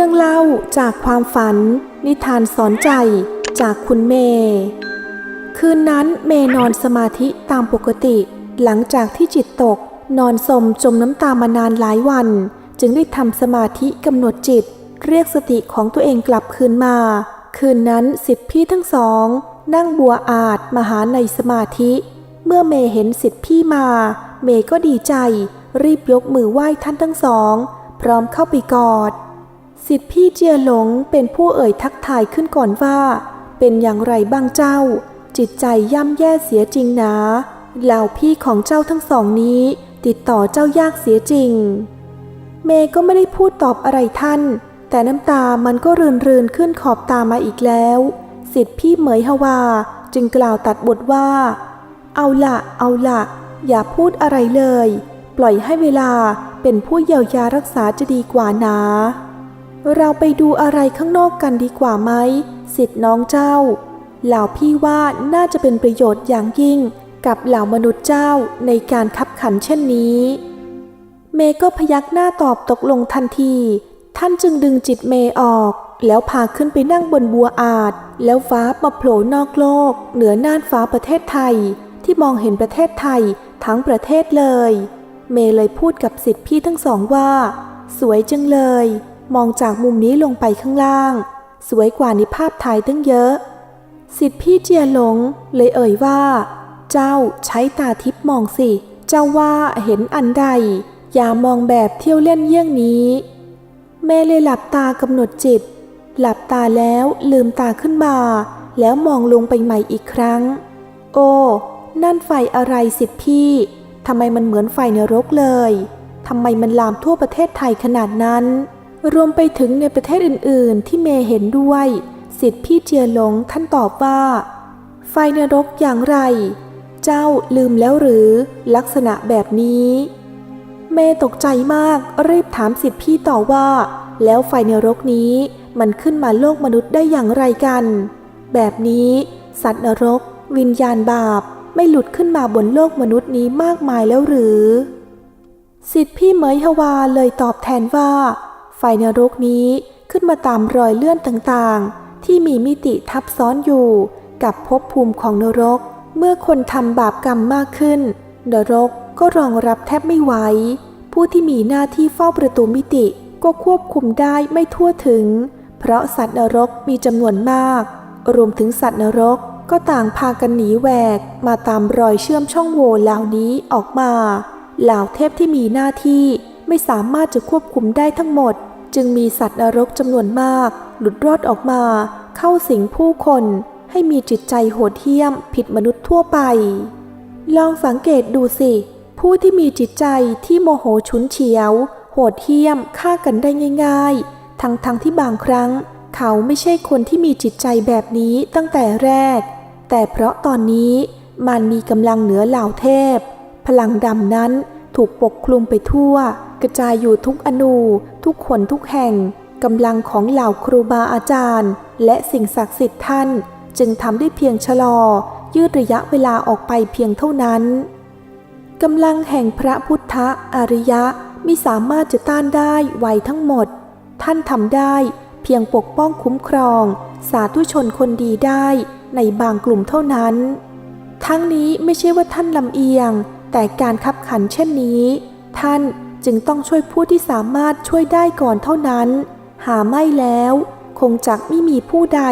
รื่องเล่าจากความฝัน นิทานสอนใจจากคุณเมย์คืนนั้นเมย์นอนสมาธิตามปกติ หลังจากที่จิตตก นอนสมจมน้ำตามานานหลายวัน จึงได้ทำสมาธิกำหนดจิต เรียกสติของตัวเองกลับคืนมา คืนนั้นสิทธิพี่ทั้งสอง นั่งบัวอาจมาหาในสมาธิ เมื่อเมย์เห็นสิทธิพี่มา เมย์ก็ดีใจ รีบยกมือไหว้ท่านทั้งสอง พร้อมเข้าไปกอด สิทธิพี่เจียหลงเป็นผู้เอ่ยทักทายขึ้นก่อนว่า เป็นอย่างไรบ้างเจ้า จิตใจย่ำแย่เสียจริงนาเหล่าพี่ของเจ้าทั้งสองนี้ ติดต่อเจ้ายากเสียจริง เมย์ก็ไม่ได้พูดตอบอะไรท่าน แต่น้ำตามันก็รืนรืนขึ้นขอบตามาอีกแล้ว สิทธิพี่เหมยฮวาจึงกล่าวตัดบทว่า เอาละเอาละอย่าพูดอะไรเลย ปล่อยให้เวลาเป็นผู้เยียวยารักษาจะดีกว่านะ เราไปดูอะไรข้างนอกกันดีกว่าไหมสิทธิ์น้องเจ้า เหล่าพี่ว่าน่าจะเป็นประโยชน์อย่างยิ่ง กับเหล่ามนุษย์เจ้าในการคับขันเช่นนี้ เมย์ก็พยักหน้าตอบตกลงทันที ท่านจึงดึงจิตเมย์ออก แล้วพาขึ้นไปนั่งบนบัวอาจแล้วฟ้ามาโผล่นอกโลก เหนือน่านฟ้าประเทศไทย ที่มองเห็นประเทศไทยทั้งประเทศเลย เมย์เลยพูดกับสิทธิพี่ทั้งสองว่า สวยจังเลย มองจากมุมนี้ลงไปข้างล่าง สวยกว่าในภาพถ่ายตั้งเยอะ สิทธิพี่เจียหลงเลยเอ่ยว่า เจ้าใช้ตาทิพมองสิ เจ้าว่าเห็นอันใด อย่ามองแบบเที่ยวเล่นเยี่ยงนี้ แม่เลยหลับตากำหนดจิต หลับตาแล้วลืมตาขึ้นมา แล้วมองลงไปใหม่อีกครั้ง โอ้ นั่นไฟอะไรสิทธิพี่ทำไมมันเหมือนไฟนรกเลยทำไมมันลามทั่วประเทศไทยขนาดนั้น รวมไปถึงในประเทศอื่น ๆ ที่เมย์เห็นด้วย สิทธิพี่เจียหลงท่านตอบว่า ไฟนรกอย่างไร เจ้าลืมแล้วหรือลักษณะแบบนี้ เมย์ตกใจมากรีบถามสิทธิพี่ต่อว่า แล้วไฟนรกนี้มันขึ้นมาโลกมนุษย์ได้อย่างไรกัน แบบนี้ สัตว์นรก วิญญาณบาป ไม่หลุดขึ้นมาบนโลกมนุษย์นี้มากมายแล้วหรือ สิทธิพี่เหมยฮวาเลยตอบแทนว่า ไฟนรกนี้ขึ้นมาตามรอยเลื่อนต่างๆ ที่มีมิติทับซ้อนอยู่กับภพภูมิของนรก เมื่อคนทำบาปกรรมมากขึ้น นรกก็รองรับแทบไม่ไหว ผู้ที่มีหน้าที่เฝ้าประตูมิติก็ควบคุมได้ไม่ทั่วถึง เพราะสัตว์นรกมีจำนวนมาก รวมถึงสัตว์นรกก็ต่างพากันหนีแหวกมาตามรอยเชื่อมช่องโหว่เหล่านี้ออกมา เหล่าเทพที่มีหน้าที่ไม่สามารถจะควบคุมได้ทั้งหมด จึงมีสัตว์นรกจำนวนมาก หลุดรอดออกมา เข้าสิงผู้คนให้มีจิตใจโหดเหี้ยมผิดมนุษย์ทั่วไป ลองสังเกตดูสิ ผู้ที่มีจิตใจที่โมโหฉุนเฉียว โหดเหี้ยมฆ่ากันได้ง่าย ๆ ทั้งๆทที่บางครั้ง เขาไม่ใช่คนที่มีจิตใจแบบนี้ตั้งแต่แรก แต่เพราะตอนนี้มันมีกำลังเหนือเหล่าเทพ พลังดำนั้น ถูกปกคลุมไปทั่ว กระจายอยู่ทุกอนู ทุกคนทุกแห่งกำลังของเหล่าครูบาอาจารย์ และสิ่งศักดิ์สิทธิ์ท่าน จึงทำได้เพียงชะลอ ยืดระยะเวลาออกไปเพียงเท่านั้นกำลังแห่งพระพุทธอริยะไมิสามารถจะต้านได้ไวทั้งหมด ท่านทำได้เพียงปกป้องคุ้มครอง สาธุชนคนดีได้ในบางกลุ่มเท่านั้น ทั้งนี้ไม่ใช่ว่าท่านลำเอียง แต่การขับขันเช่นนี้ ท่านจึงต้องช่วยผู้ที่สามารถช่วยได้ก่อนเท่านั้น หาไม่แล้ว คงจักไม่มีผู้ใด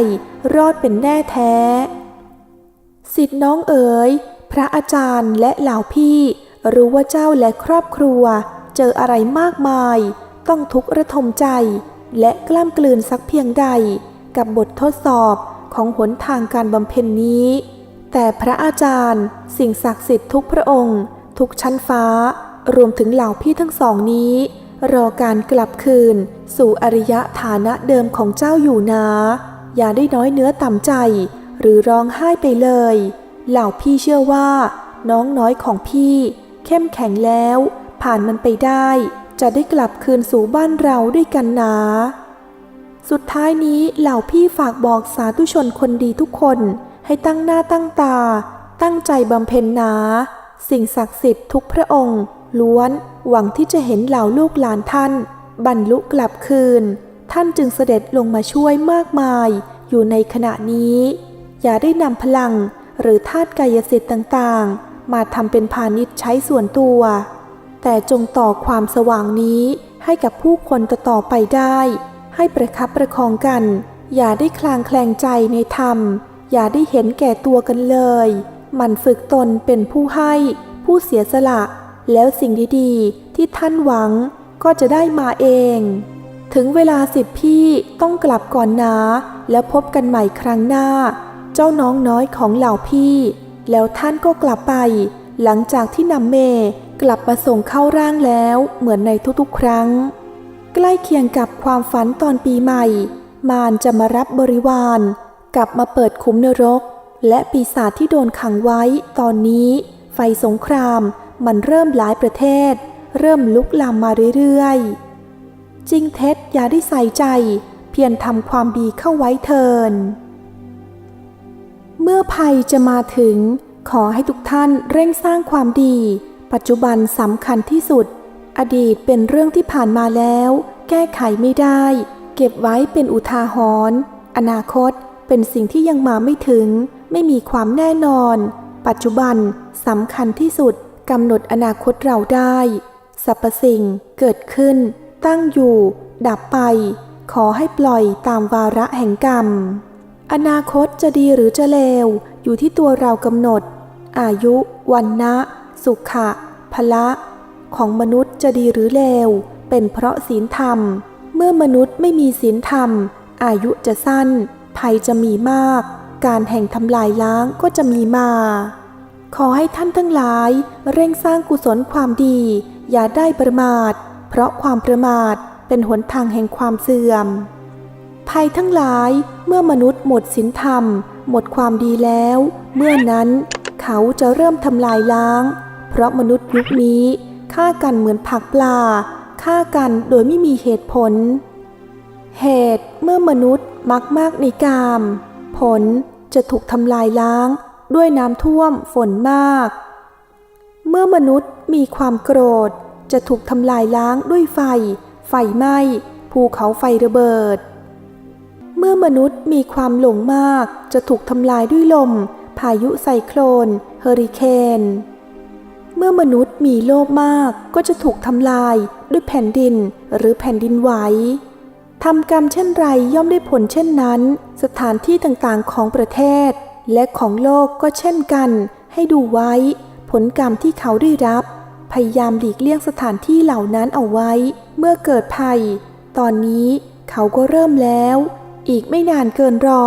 รอดเป็นแน่แท้ สิทธิ์น้องเอ๋ย พระอาจารย์และเหล่าพี่ รู้ว่าเจ้าและครอบครัว เจออะไรมากมาย ต้องทุกข์ระทมใจ และกล้ามกลืนสักเพียงใด กับบททดสอบของหนทางการบำเพ็ญนี้ แต่พระอาจารย์ สิ่งศักดิ์สิทธิ์ทุกพระองค์ ทุกชั้นฟ้า รวมถึงเหล่าพี่ทั้งสองนี้ รอการกลับคืน สู่อริยฐานะเดิมของเจ้าอยู่นะอย่าได้น้อยเนื้อต่ำใจ หรือร้องไห้ไปเลย เหล่าพี่เชื่อว่า น้องน้อยของพี่ เข้มแข็งแล้ว ผ่านมันไปได้ จะได้กลับคืนสู่บ้านเราด้วยกันนะสุดท้ายนี้เหล่าพี่ฝากบอกสาธุชนคนดีทุกคน ให้ตั้งหน้าตั้งตา ตั้งใจบำเพ็ญนา สิ่งศักดิ์สิทธิ์ทุกพระองค์ ล้วนหวังที่จะเห็นเหล่าลูกหลานท่าน บรรลุกลับคืน ท่านจึงเสด็จลงมาช่วยมากมาย อยู่ในขณะนี้ อย่าได้นำพลังหรือธาตุกายสิทธิ์ต่างๆ มาทำเป็นพาณิชย์ใช้ส่วนตัว แต่จงต่อความสว่างนี้ให้กับผู้คนต่อๆไปได้ ให้ประคับประคองกัน อย่าได้คลางแคลงใจในธรรม อย่าได้เห็นแก่ตัวกันเลย มันฝึกตนเป็นผู้ให้ ผู้เสียสละ แล้วสิ่งดีๆที่ท่านหวังก็จะได้มาเอง ถึงเวลาสิบพี่ต้องกลับก่อนนะ แล้วพบกันใหม่ครั้งหน้า เจ้าน้องน้อยของเหล่าพี่ แล้วท่านก็กลับไป หลังจากที่นำเมกลับมาส่งเข้าร่างแล้วเหมือนในทุกๆ ครั้ง ใกล้เคียงกับความฝันตอนปีใหม่ มารจะมารับบริวาร กลับมาเปิดคุ้มนรก และปีศาจที่โดนขังไว้ ตอนนี้ไฟสงครามมันเริ่มหลายประเทศ เริ่มลุกลามมาเรื่อยๆ จริงเท็จอย่าได้ใส่ใจ เพียรทำความดีเข้าไว้เทิน เมื่อภัยจะมาถึง ขอให้ทุกท่านเร่งสร้างความดี ปัจจุบันสำคัญที่สุด อดีตเป็นเรื่องที่ผ่านมาแล้ว แก้ไขไม่ได้ เก็บไว้เป็นอุทาหรณ์อนาคต เป็นสิ่งที่ยังมาไม่ถึง ไม่มีความแน่นอน ปัจจุบันสำคัญที่สุดกำหนดอนาคตเราได้สรรพสิ่งเกิดขึ้น ตั้งอยู่ ดับไป ขอให้ปล่อยตามวาระแห่งกรรม อนาคตจะดีหรือจะเลว อยู่ที่ตัวเรากำหนด อายุ วันนะ สุขะพละ ของมนุษย์จะดีหรือเลว เป็นเพราะศีลธรรม เมื่อมนุษย์ไม่มีศีลธรรม อายุจะสั้น ภัยจะมีมาก การแห่งทำลายล้างก็จะมีมา ขอให้ท่านทั้งหลายเร่งสร้างกุศลความดี อย่าได้ประมาท เพราะความประมาทเป็นหนทางแห่งความเสื่อม ภัยทั้งหลายเมื่อมนุษย์หมดศีลธรรม หมดความดีแล้ว เมื่อนั้นเขาจะเริ่มทำลายล้าง เพราะมนุษย์ยุคนี้ฆ่ากันเหมือนผักปลาฆ่ากันโดยไม่มีเหตุผล เหตุเมื่อมนุษย์ มักมากในกาม ผลจะถูกทำลายล้างด้วยน้ำท่วมฝนมาก เมื่อมนุษย์มีความโกรธ จะถูกทำลายล้างด้วยไฟ ไฟไหม้ภูเขาไฟระเบิด เมื่อมนุษย์มีความหลงมาก จะถูกทำลายด้วยลม พายุไซโคลน เฮอริเคน เมื่อมนุษย์มีโลภมากก็จะถูกทำลายด้วยแผ่นดินหรือแผ่นดินไหว ทำกรรมเช่นไรย่อมได้ผลเช่นนั้น สถานที่ต่างๆของประเทศ และของโลกก็เช่นกัน ให้ดูไว้ ผลกรรมที่เขาได้รับ พยายามหลีกเลี่ยงสถานที่เหล่านั้นเอาไว้ เมื่อเกิดภัย ตอนนี้เขาก็เริ่มแล้ว อีกไม่นานเกินรอ